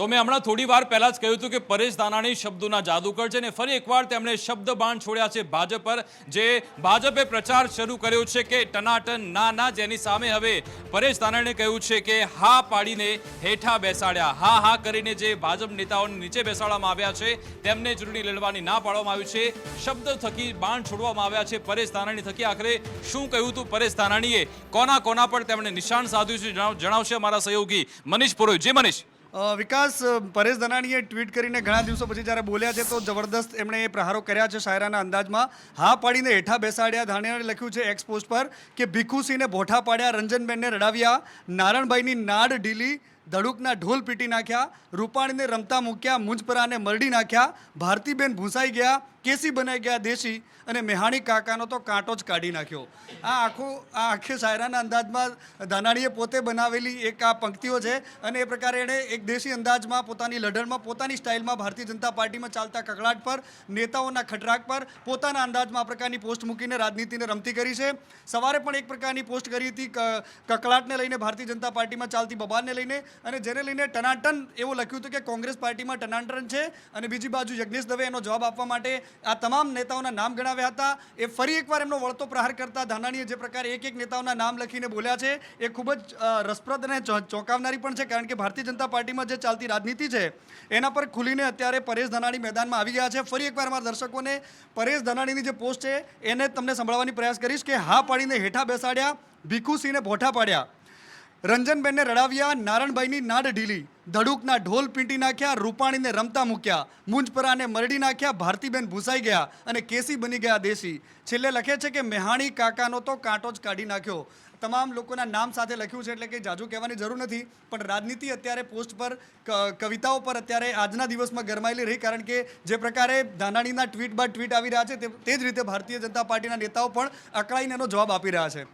તો મેં હમણાં થોડી વાર પહેલાં જ કહ્યું હતું કે પરેશ દાનાણી શબ્દોના જાદુકર છે ને ફરી એકવાર તેમણે શબ્દ બાણ છોડ્યા છે ભાજપ પર, જે ભાજપે પ્રચાર શરૂ કર્યો છે કે ટનાટન ના ના જેની સામે હવે પરેશ દાનાણીએ કહ્યું છે કે હા પાડીને હેઠા બેસાડ્યા. હા હા કરીને જે ભાજપ નેતાઓને નીચે બેસાડવામાં આવ્યા છે, તેમને ચૂંટણી લડવાની ના પાડવામાં આવ્યું છે. શબ્દ થકી બાણ છોડવામાં આવ્યા છે પરેશ દાનાણી થકી. આખરે શું કહ્યું હતું પરેશ દાનાણીએ કોના કોના પર તેમણે નિશાન સાધ્યું છે જણાવશે અમારા સહયોગી મનીષ પુરોહિત. જી મનીષ. વિકાસ પરેશ ધનાણીએ ટ્વીટ કરીને ઘણા દિવસો પછી જ્યારે બોલ્યા છે તો જબરદસ્ત એમણે એ પ્રહારો કર્યા છે શાયરાના અંદાજમાં. હા પાડીને હેઠા બેસાડ્યા. ધાણીયાએ લખ્યું છે એક્સ પર કે ભીખુસિંહને ભોઠા પાડ્યા, રંજનબેનને રડાવ્યા, નારણભાઈની નાડ ઢીલી ધડુકના ઢોલ પીટી નાખ્યા, રૂપાણીને રમતા મૂક્યા, મુંજપરાને મરડી નાખ્યા, ભારતીબેન ભૂંસાઈ ગયા, કેસી બનાઈ ગયા દેશી અને મેહાણી કાકાનો તો કાંટો જ કાઢી નાખ્યો. આ આખો આ આખી શાયરાના અંદાજમાં ધાનાણીએ પોતે બનાવેલી એક આ પંક્તિઓ છે અને એ પ્રકારે એણે એક દેશી અંદાજમાં પોતાની લઢણમાં, પોતાની સ્ટાઇલમાં ભારતીય જનતા પાર્ટીમાં ચાલતા કકડાટ પર, નેતાઓના ખટરાક પર, પોતાના અંદાજમાં આ પ્રકારની પોસ્ટ મૂકીને રાજનીતિને રમતી કરી છે. સવારે પણ એક પ્રકારની પોસ્ટ કરી હતી, ક- કકળાટને લઈને ભારતીય જનતા પાર્ટીમાં ચાલતી બબાલને લઈને અને જેને લઈને ટનાટન એવું લખ્યું હતું કે કોંગ્રેસ પાર્ટીમાં ટનાટન છે અને બીજી બાજુ યજ્ઞેશ દવે એનો જવાબ આપવા માટે આ તમામ નેતાઓના નામ ગણાવ્યા હતા. એ ફરી એકવાર એમનો વળતો પ્રહાર કરતા ધાનાણીએ જે પ્રકારે એક એક નેતાઓના નામ લખીને બોલ્યા છે, એ ખૂબ જ રસપ્રદ અને ચોંકાવનારી પણ છે કારણ કે ભારતીય જનતા પાર્ટીમાં જે ચાલતી રાજનીતિ છે, એના પર ખુલીને અત્યારે પરેશ ધાનાણી મેદાનમાં આવી ગયા છે. ફરી એકવાર મારા દર્શકોને પરેશ ધાનાણીની જે પોસ્ટ છે, એને તમને સંભળાવવાની પ્રયાસ કરીશ કે હા પાડીને હેઠા બેસાડ્યા ભીખુસિંહને ભોઠા પાડ્યા. રંજનબેનને રડાવ્યા, નારણભાઈની નાડ ઢીલી. ધડુકના ઢોલ પીંટી નાખ્યા, રૂપાણીને રમતા મૂક્યા. મુંજપરાને મરડી નાખ્યા, ભારતીબેન ભૂસાઈ ગયા અને કેસી બની ગયા દેશી. છેલ્લે લખે છે કે મેહાણી કાકાનો તો કાંટો જ કાઢી નાખ્યો. તમામ લોકોના નામ સાથે લખ્યું છે એટલે કે જાજુ કહેવાની જરૂર નથી, પણ રાજનીતિ અત્યારે પોસ્ટ પર કવિતાઓ પર અત્યારે આજના દિવસમાં ગરમાયેલી રહી, કારણ કે જે પ્રકારે ધાનાણીના ટ્વીટ બાદ ટ્વીટ આવી રહ્યા છે તે જ રીતે ભારતીય જનતા પાર્ટીના નેતાઓ પણ અકળાઈને એનો જવાબ આપી રહ્યા છે.